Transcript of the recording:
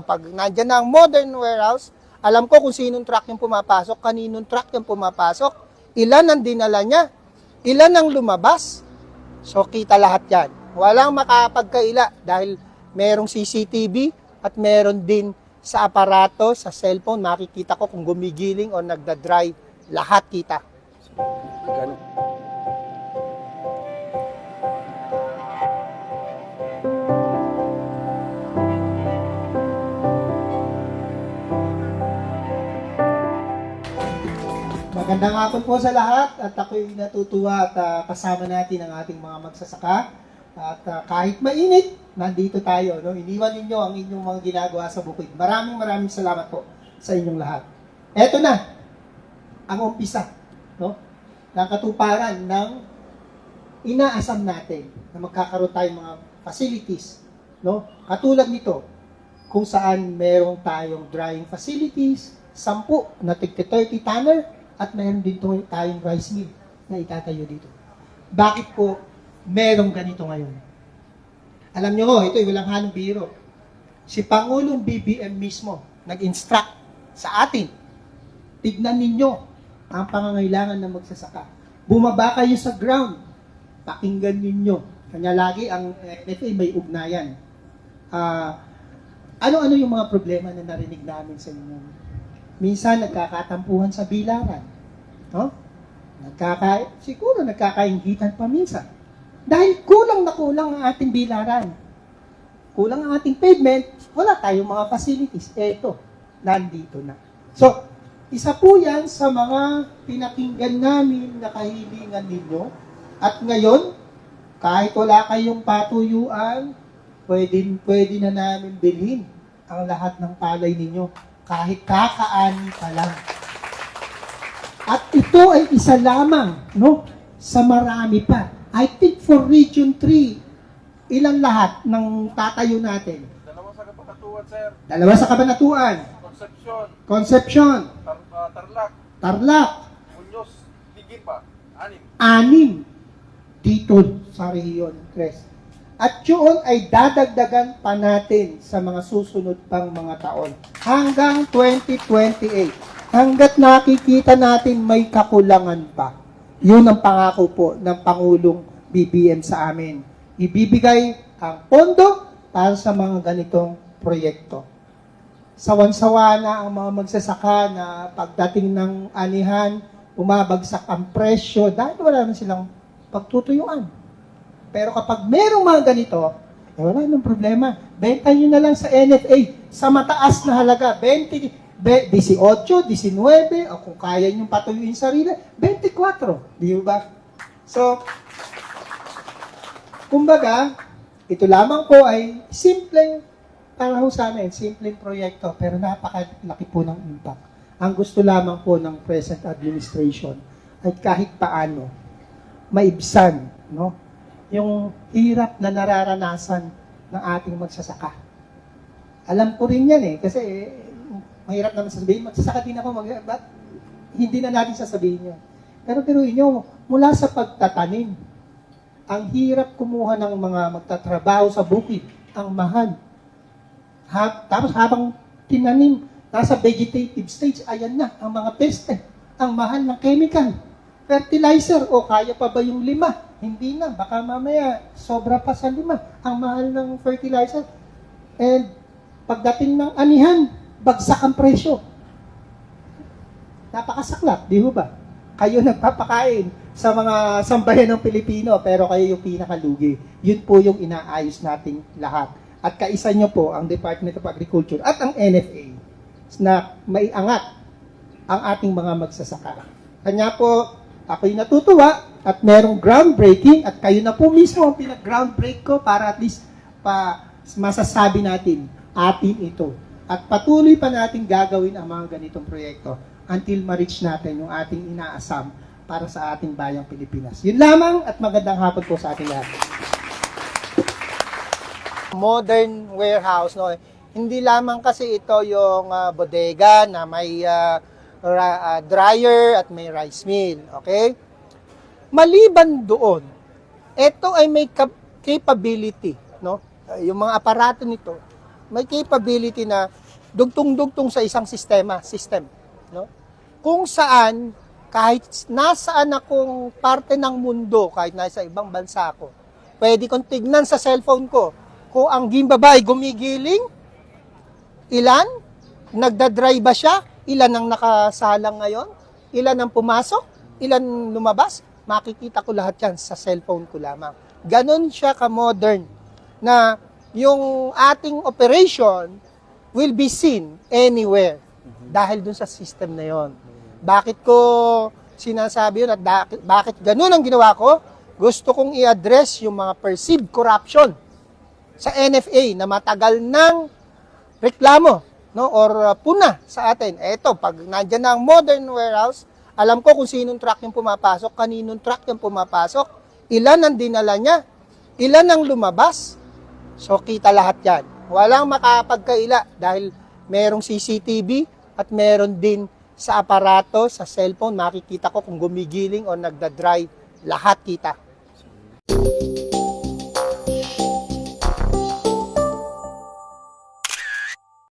pag nandyan na ang modern warehouse, alam ko kung sinong truck yung pumapasok, kaninong truck yung pumapasok, ilan ang dinala niya, ilan ang lumabas. So, kita lahat yan. Walang makapagkaila dahil merong CCTV at meron din sa aparato, sa cellphone, makikita ko kung gumigiling o nagda-drive. Lahat kita. Ganun. Magandang hapon po sa lahat at ako'y natutuwa at ah, kasama natin ang ating mga magsasaka. At ah, kahit mainit, nandito tayo. No? Iniwan ninyo ang inyong mga ginagawa sa bukid. Maraming maraming salamat po sa inyong lahat. Eto na, ang umpisa no? ng katuparan ng inaasam natin na magkakaroon tayong mga facilities. No? Katulad nito, kung saan merong tayong drying facilities, 10 na tig 30 tanner, at meron din tayong rice mill na itatayo dito. Bakit po merong ganito ngayon? Alam nyo, ito ay walang halong biro. Si Pangulong BBM mismo nag-instruct sa atin. Tignan ninyo ang pangangailangan ng magsasaka. Bumaba kayo sa ground. Pakinggan ninyo. Kanya lagi ang NFA may ugnayan. Ah, ano-ano yung mga problema na narinig namin sa inyo? Minsan nagkakatampuhan sa bilaran. No? Nagkaka siguro nagkakaingitan pa minsan. Dahil kulang na kulang ang ating bilaran. Kulang ang ating pavement, wala tayong mga facilities. Eto, nandito na. So, isa po yan sa mga pinakinggan namin na kahilingan ninyo. At ngayon, kahit wala kayong patuyuan, pwede, pwede na namin bilhin ang lahat ng palay ninyo. Kahit kakaani pa lang. At ito ay isa lamang, no? Sa marami pa. I think for Region 3, ilan lahat ng tatayo natin? Dalawa sa kapakatuan, sir. Dalawa sa Kabanatuan, Concepcion, Concepcion, tar ah, Tarlac, Tarlac, Muñoz, Ligin pa. Anim. anim dito sa rehiyon, Tres. At yun ay dadagdagan pa natin sa mga susunod pang mga taon hanggang 2028. Hanggat nakikita natin may kakulangan pa. Yun ang pangako po ng Pangulong BBM sa amin. Ibibigay ang pondo para sa mga ganitong proyekto. Sawan-sawa na ang mga magsasaka na pagdating ng anihan, bumabagsak ang presyo dahil wala na silang pagtutuyuan. Pero kapag merong mga ganito, eh wala nang problema. Benta nyo na lang sa NFA sa mataas na halaga. 20, be- 18, 19, o kung kaya nyo patuyuin sarili, 24. Di ba? So, kumbaga, ito lamang po ay simpleng, para ho sa amin, simpleng proyekto, pero napakalaki po ng impact. Ang gusto lamang po ng present administration ay kahit paano, maibsan, no? Yung hirap na nararanasan ng ating magsasaka. Alam ko rin yan eh, kasi eh, mahirap naman sasabihin, magsasaka din ako, mag, ba't hindi na natin sasabihin yun. Pero pero inyo, mula sa pagtatanim, ang hirap kumuha ng mga magtatrabaho sa bukid, ang mahal. Ha, tapos habang tinanim, nasa vegetative stage, ayan na, ang mga peste, ang mahal ng chemical. Fertilizer, o kaya pa ba yung lima? Hindi na, baka mamaya sobra pa sa lima. Ang mahal ng fertilizer. And pagdating ng anihan, bagsak ang presyo. Napakasaklap, di ba? Kayo nagpapakain sa mga sambayan ng Pilipino, pero kayo yung pinakalugi. Yun po yung inaayos nating lahat. At kaisa nyo po ang Department of Agriculture at ang NFA na maiangat ang ating mga magsasaka. Kanya po, ako'y natutuwa at merong groundbreaking at kayo na po mismo ang pinag-groundbreak ko para at least pa masasabi natin atin ito. At patuloy pa natin gagawin ang mga ganitong proyekto until ma-reach natin yung ating inaasam para sa ating bayang Pilipinas. Yun lamang at magandang hapon po sa ating lahat. Modern warehouse, no? Hindi lamang kasi ito yung ah, bodega na may ah, ra- ah, dryer at may rice mill, okay? Maliban doon, ito ay may cap- capability, no? Ah, Yung mga aparato nito may capability na dugtong-dugtong sa isang sistema, system, no? Kung saan kahit nasaan akong parte ng mundo, kahit nasa ibang bansa ako, pwede kong tignan sa cellphone ko kung ang gimba ba ay gumigiling, ilan, nagdadrive ba siya, ilan ang nakasalang ngayon, ilan ang pumasok, ilan lumabas, makikita ko lahat yan sa cellphone ko lamang. Ganon siya ka-modern na yung ating operation will be seen anywhere dahil dun sa system na yon. Bakit ko sinasabi yun at bakit ganun ang ginawa ko? Gusto kong i-address yung mga perceived corruption sa NFA na matagal nang reklamo no or uh, puna sa atin. Eto, pag nandiyan na ang modern warehouse, alam ko kung sinong truck yung pumapasok, kaninong truck yung pumapasok, ilan ang dinala niya, ilan ang lumabas. So, kita lahat yan. Walang makapagkaila dahil merong CCTV at meron din sa aparato, sa cellphone, makikita ko kung gumigiling o nagda-drive. Lahat kita.